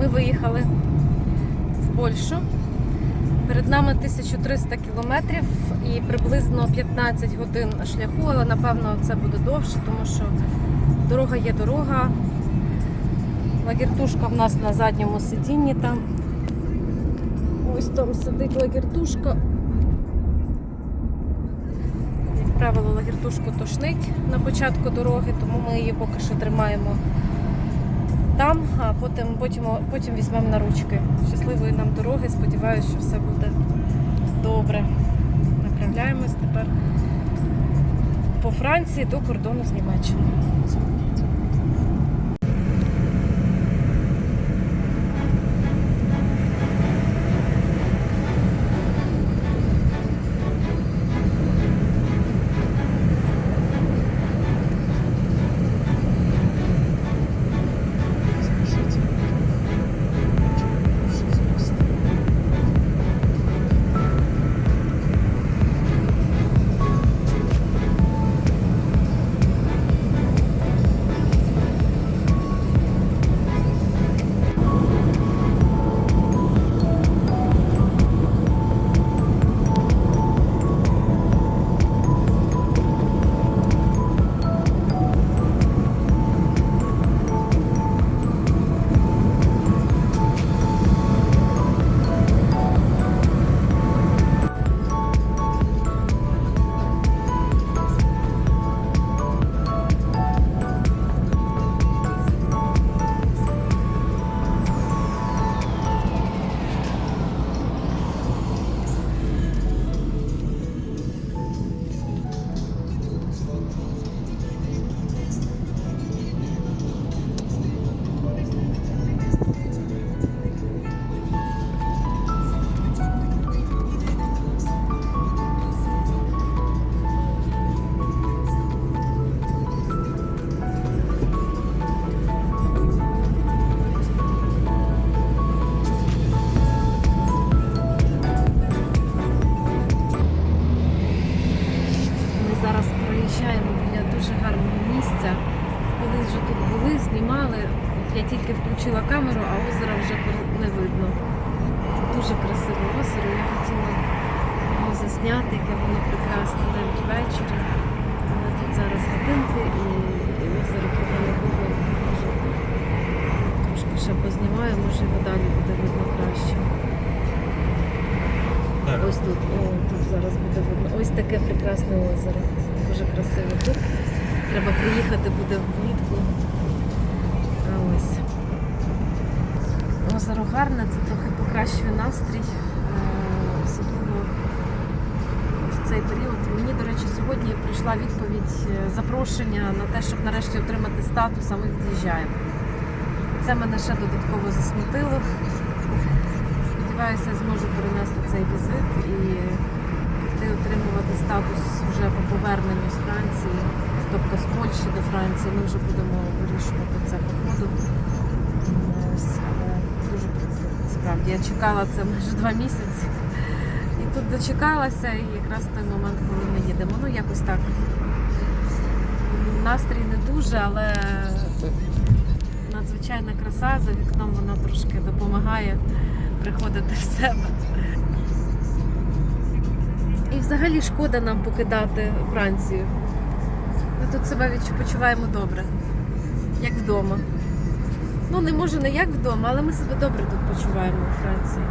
Ми виїхали в Польщу. Перед нами 1300 кілометрів і приблизно 15 годин шляху, але напевно це буде довше, тому що дорога є дорога. Лагертушка в нас на задньому сидінні там. Ось там сидить лагертушка. Як правило, лагертушку тошнить на початку дороги, тому ми її поки що тримаємо там, а потім, потім, потім візьмемо на ручки. Щасливої нам дороги, сподіваюся, що все буде добре. Направляємось тепер по Франції до кордону з Німеччиною. Тільки включила камеру, а озера вже не видно. Тут дуже красиве озеро. Я хотіла його засняти, яке воно прекрасне навіть ввечері. Але тут зараз годинки і, і озеро погано. Може, Трошки ще познімаю, може його далі буде видно краще. Ось тут, о, тут зараз буде видно. Ось таке прекрасне озеро. Дуже красиво тут. Треба приїхати буде влітку. Озеро гарне, це трохи покращує настрій. е, Особливо в цей період. Мені, до речі, сьогодні прийшла відповідь е, запрошення на те, щоб нарешті отримати статус, а ми від'їжджаємо. Це мене ще додатково засмутило. Сподіваюся, я зможу перенести цей візит і піти отримувати статус вже по поверненню з Франції, тобто з Польщі до Франції. Ми вже будемо вирішувати це по ходу. Ось, але дуже круто. Справді я чекала це майже два місяці. І тут дочекалася, і якраз той момент, коли ми їдемо. Ну, якось так. Настрій не дуже, але надзвичайна краса за вікном вона трошки допомагає приходити в себе. І взагалі шкода нам покидати Францію. Ми тут себе відпочиваємо добре, як вдома. Ну, не може не як вдома, але ми себе добре тут почуваємо у Франції.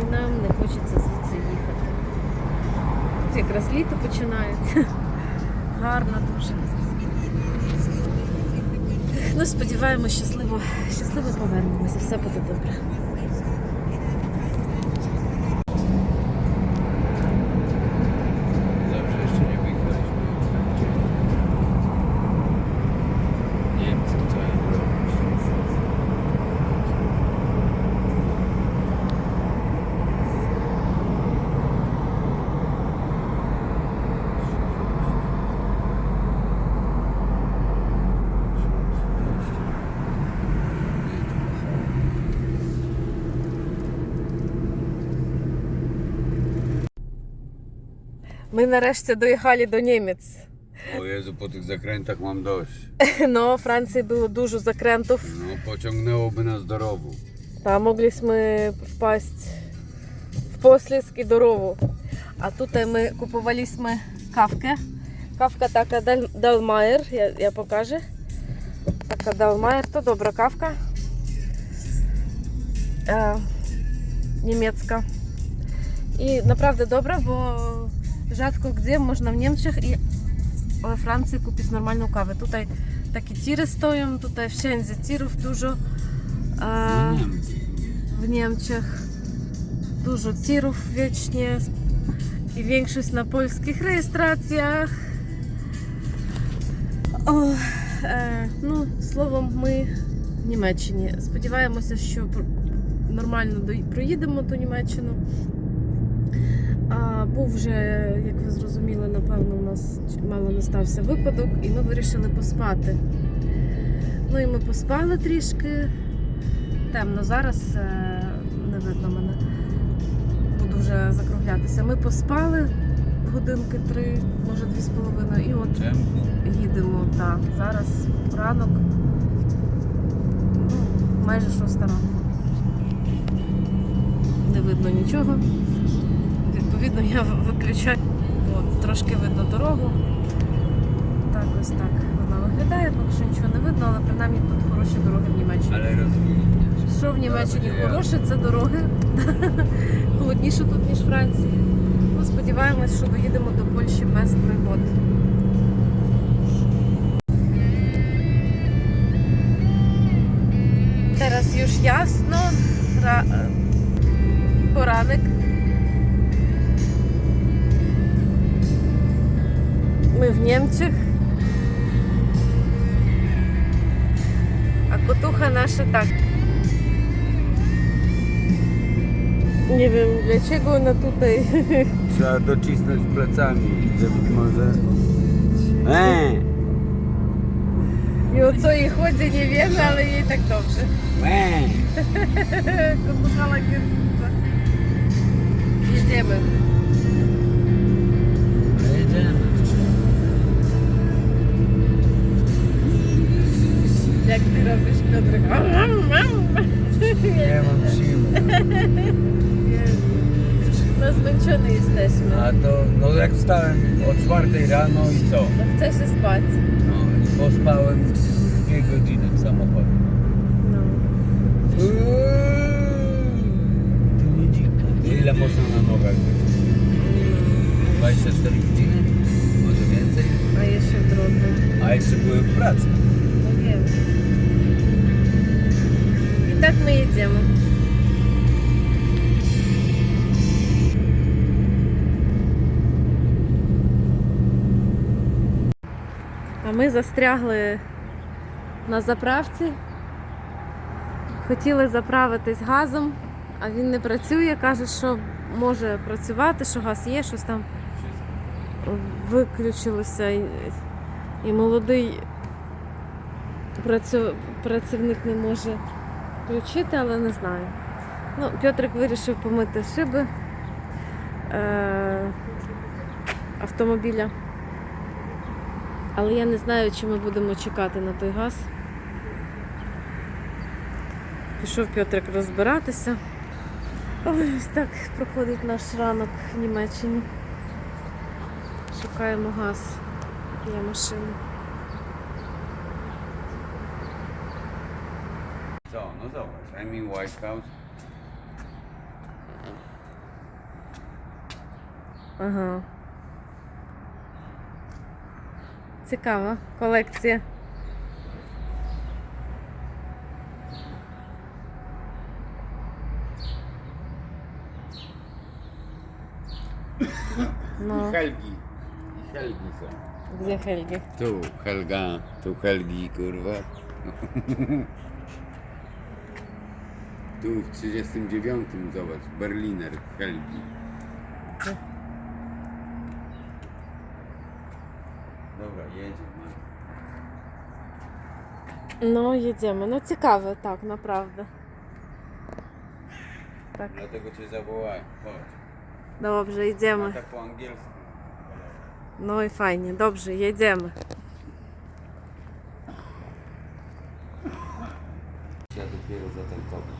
І нам не хочеться звідси їхати. Тут якраз літо починається. Гарно дуже. Ну, сподіваємося, щасливо, щасливо повернемося, все буде добре. Ми нарешті доїхали до Німець. Jezu, po tych zakrętach mam dość. No, Франції було дуже закрентів. No, pociągnęłoby nas do rowu. Та моглися впасть в послізки дорогу. А тут ми купувалися кавки. Кавка така Дал- Далмайер, я, я покажу. Така Далмайер, то добра кавка. Е, німецька. І naprawdę добра, бо rzadko gdzie można w Niemczech i we Francji kupić normalną kawę. Tutaj takie tiry stoją, tutaj wszędzie tirów dużo. E, Nie wiem. w Niemczech. Dużo tirów wiecznie i większość na polskich rejestracjach. O, е, ну, словом, ми в Німеччині. Сподіваємося, що нормально до- проїдемо ту Німеччину. Був вже, як ви зрозуміли, напевно, у нас мало не стався випадок, і ми вирішили поспати. Ну і ми поспали трішки. Темно зараз е, не видно мене. Буду вже закруглятися. Ми поспали годинки три, може дві з половиною, і от їдемо. Так, зараз ранок, ну, майже шоста ранку. Не видно нічого. Відповідно, я виключаю. От, трошки видно дорогу. Так, ось так вона виглядає, поки що нічого не видно, але принаймні тут хороші дороги в Німеччині. Що в Німеччині хороше, це дороги. Холодніше тут, ніж в Франції. Ну, сподіваємось, що доїдемо до Польщі без пригод. Teraz już jasno. Ra... Poranek. W Niemczech. A kotucha nasze tak. Nie wiem dlaczego ona tutaj. Trzeba docisnąć plecami, żeby może. Eee! I o co jej chodzi nie wiemy, ale jej tak dobrze. Eee! Kotucha lakiernica. Jedziemy. Jak ty robisz Piotrek? Nie mam siły. No zmęczony jesteśmy. A to, no jak wstałem o czwartej rano i co? No chce się spać. No i pospałem dwie godziny w samochodzie. No. To nie dziwne. Ile można na nogach być? 24 godziny? Może więcej? A jeszcze w drodze. A jeszcze były w pracy. Tak my jedziemy. А ми застрягли на заправці. Хотіли заправитись газом, а він не працює. Каже, що може працювати, що газ є, щось там виключилося. І, молодий працівник не може включити, але не знаю. Ну, Петрик вирішив помити шиби е... автомобіля. Але я не знаю, чи ми будемо чекати на той газ. Пішов Петрик розбиратися. Ой, ось так проходить наш ранок в Німеччині. Шукаємо газ для машини. No zobacz, Amy Whitehouse. Ага. Цікава колекція. No, Helgi. I Helgi są. gdzie Helgi? Tu Helga, tu Helgi, kurwa. Tu w 39 zobacz, Berliner, Helgi. Dobra, jedziemy. No, jedziemy. No ciekawe, tak, naprawdę. Tak, Dlatego cię zawołałem. Chodź. dobrze, Ma idziemy. tak po angielsku. No i fajnie, dobrze, jedziemy. Ja dopiero zatankować.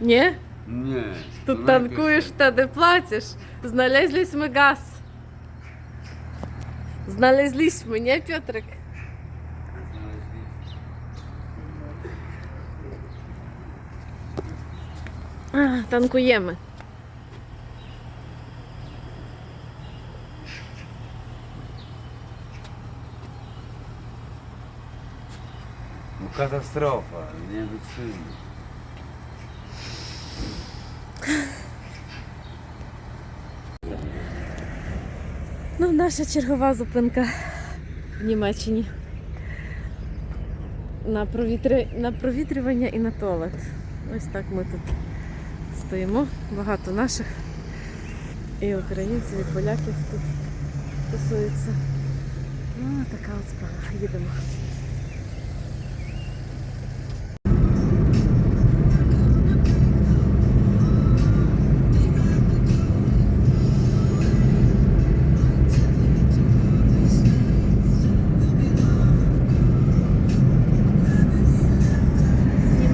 Nie? Nie. Тут танкуєш, najpierw- wtedy płacisz. Znaleźliśmy gaz. Znaleźliśmy, nie Piotrek? A, tankujemy. No katastrofa, nie wytrzymy. Ну, наша чергова зупинка в Німеччині. На, провітри... на провітрювання і на туалет. Ось так ми тут стоїмо. Багато наших і українців, і поляків тут тусуються. Ну, така от справа. Їдемо.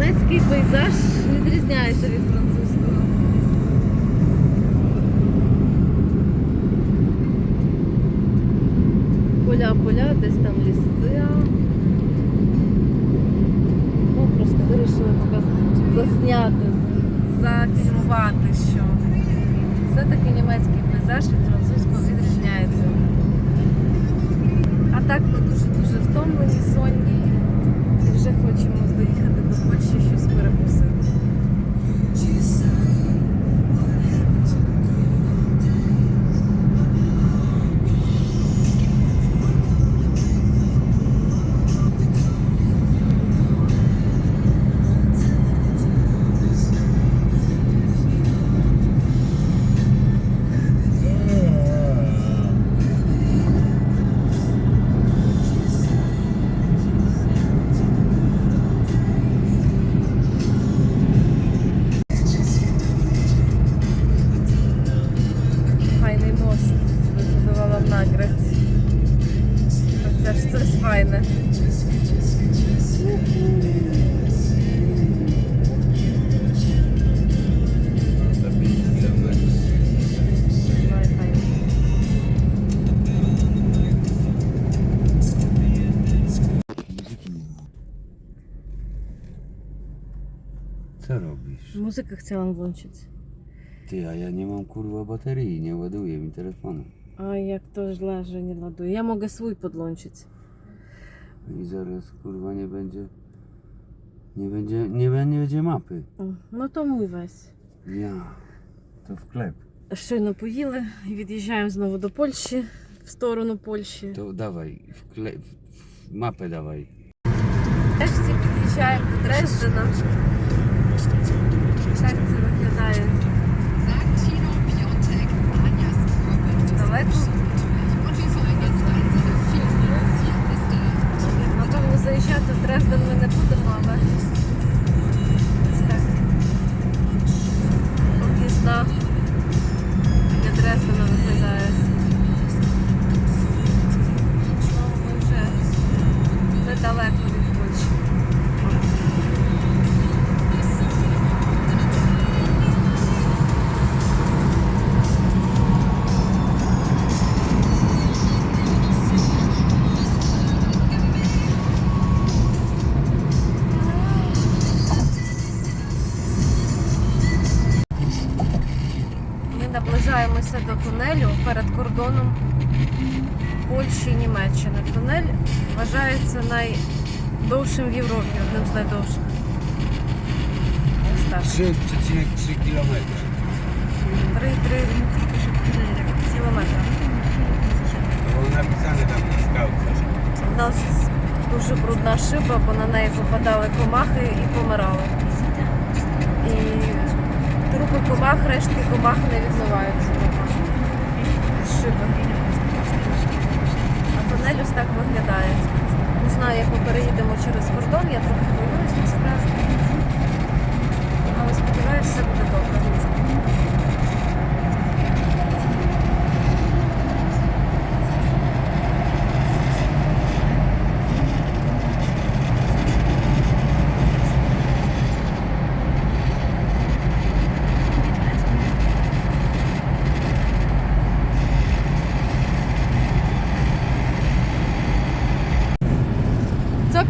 Німецький пейзаж відрізняється від французького. Поля, поля, десь там ліси. Ну, просто вирішили показати, засняти, зафільмувати, що все-таки німецький пейзаж від французького відрізняється. А так ми дуже-дуже втомлені, сонні. Вже хочемо доїхати до Польщі, щось перекусити. Muzykę chciałam włączyć. Ty, a ja nie mam kurwa baterii, nie ładuje mi telefonu. A jak to źle, że nie ładuje. Ja mogę swój podłączyć. I zaraz kurwa nie będzie. Nie będzie, nie będzie mapy. О, Ну то mój weź. Ja. To wklep. Щойно поїли і від'їжджаємо знову до Польщі, в сторону Польщі. To dawaj, wklep. Mapę dawaj. Нарешті під'їжджаємо до Дрездена. Так це виглядає далеко. Напевно, заїжджати в Дрезден ми не будемо, але ось так. Недалеко Німеччини. Тунель вважається найдовшим в Європі, одним з найдовших. Ось так. 3,3 kilometry. 3-3 кілометри. To było napisane tam na. У нас дуже брудна шиба, бо на неї попадали комахи і помирали. І трупи комах, рештки комах не відмиваються з шиби. А тунель ось так виглядає. Не знаю, як ми переїдемо через кордон, я трохи хвилююсь насправді. Але сподіваюся, все буде добре.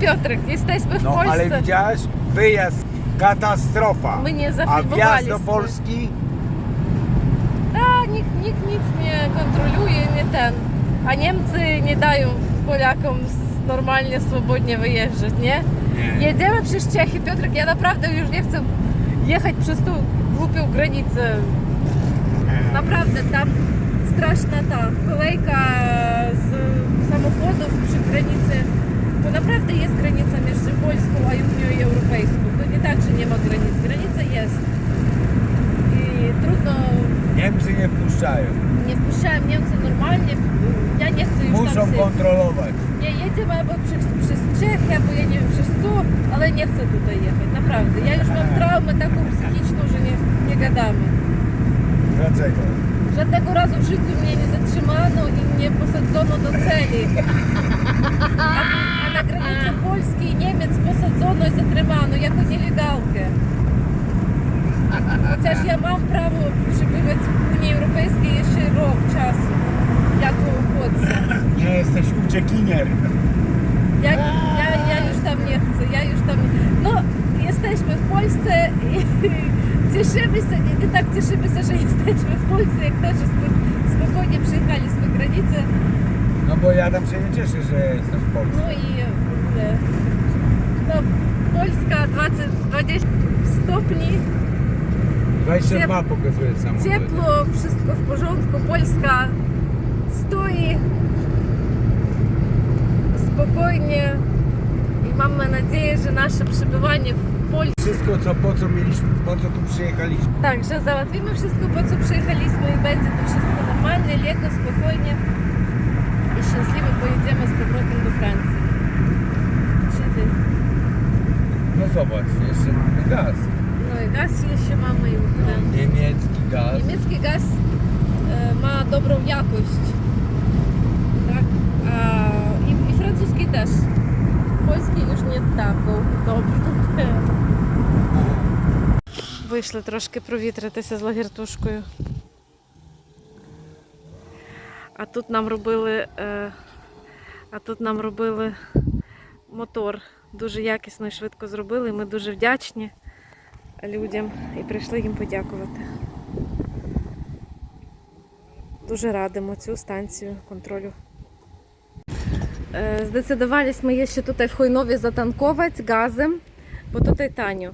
Piotrek, jesteśmy w No ale Polsce. widziałaś? Wyjazd, katastrofa. My nie A wjazd zafilmowaliśmy. do Polski? A, nikt, nikt nic nie kontroluje, nie ten. A Niemcy nie dają Polakom s- normalnie, swobodnie wyjeżdżać, nie? Nie. Jedziemy przez Czechy, Piotrek, ja naprawdę już nie chcę jechać przez tą głupią granicę. Naprawdę, tam straszna ta kolejka z naprawdę jest granica między Polską a Unią Europejską. To nie tak, że nie ma granic. Granica jest. I trudno, Niemcy nie wpuszczają. nie wpuszczają Niemcy normalnie. Ja nie chcę już Muszą tam się... kontrolować. Nie, jedziemy albo przez, przez Czechy, albo ja nie wiem przez co, ale nie chcę tutaj jechać, naprawdę. Ja już mam traumę taką psychiczną, że nie, nie gadamy. Dlaczego? Żadnego razu w życiu mnie nie zatrzymano i nie posadzono do celi. A, a na granicy Polski i Niemiec posadzono i zatrzymano jako nielegalkę. Chociaż ja mam prawo przebywać w Unii Europejskiej jeszcze rok czasu, jako uchodźca. Jesteś uciekinier. Ja, ja, ja już tam nie chcę, ja już tam nie... No, jesteśmy w Polsce i cieszymy się, nie, nie tak cieszymy się, że jesteśmy w Polsce, jak spo- spokojnie przyjechaliśmy granicę. No bo ja tam się nie cieszę, że jestem w Polsce. No i w ogóle, no Polska 20, 20 stopni, 22 Ciep- pokazuje samochód. ciepło, wszystko w porządku, Polska stoi spokojnie i mamy nadzieję, że nasze przebywanie w Polsce Wszystko co, po co mieliśmy, po co tu przyjechaliśmy. Tak, że załatwimy wszystko, po co przyjechaliśmy i będzie to wszystko normalnie, lato, spokojnie i szczęśliwie pojedziemy z powrotem do Francji. Czyli, No zobacz, jeszcze mamy gaz. no i gaz jeszcze mamy i ten. Niemiecki gaz. Niemiecki gaz e, ma dobrą jakość, tak? A, i, I francuski też. Polski już nie taką dobrą. Вийшли трошки провітритися з лагертушкою. А тут нам робили, е, а тут нам робили мотор. Дуже якісно і швидко зробили. і Ми дуже вдячні людям і прийшли їм подякувати. Дуже радимо цю станцію контролю. Е, Zdecydowaliśmy jeszcze tutaj w Chojnowie zatankować gazem, bo tutaj tanio.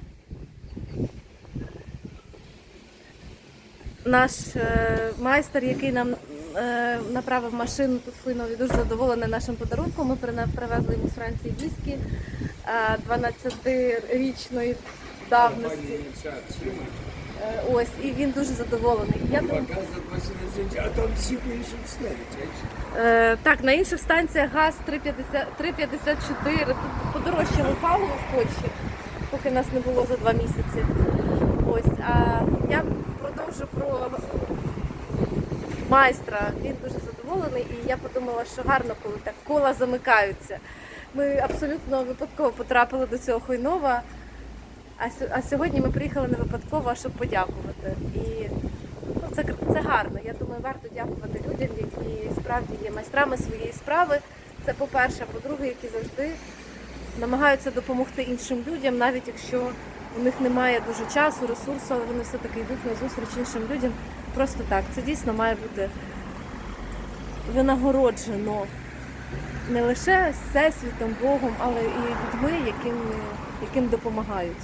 Наш е, майстер, який нам е, направив машину тут в Хойнові, дуже задоволений нашим подарунком. Ми привезли йому з Франції віскі е, 12-річної давності. Е, Ось, і він дуже задоволений. Я думаю, a tam 3,54, cześć. Е, так, на інших станціях газ 3,50 3,54. Тут подорожчало паливо в Польщі, поки нас не було за два місяці. Ось, а я продовжу про майстра. Він дуже задоволений, і я подумала, що гарно, коли так кола замикаються. Ми абсолютно випадково потрапили до цього Хойнова. А, сьогодні ми приїхали не випадково, а щоб подякувати. І ну, це, це гарно. Я думаю, варто дякувати людям, які справді є майстрами своєї справи. Це по-перше, по-друге, які завжди намагаються допомогти іншим людям, навіть якщо у них немає дуже часу, ресурсу, але вони все-таки йдуть на зустріч іншим людям. Просто так. Це дійсно має бути винагороджено не лише всесвітом, Богом, але і людьми, яким, яким допомагають.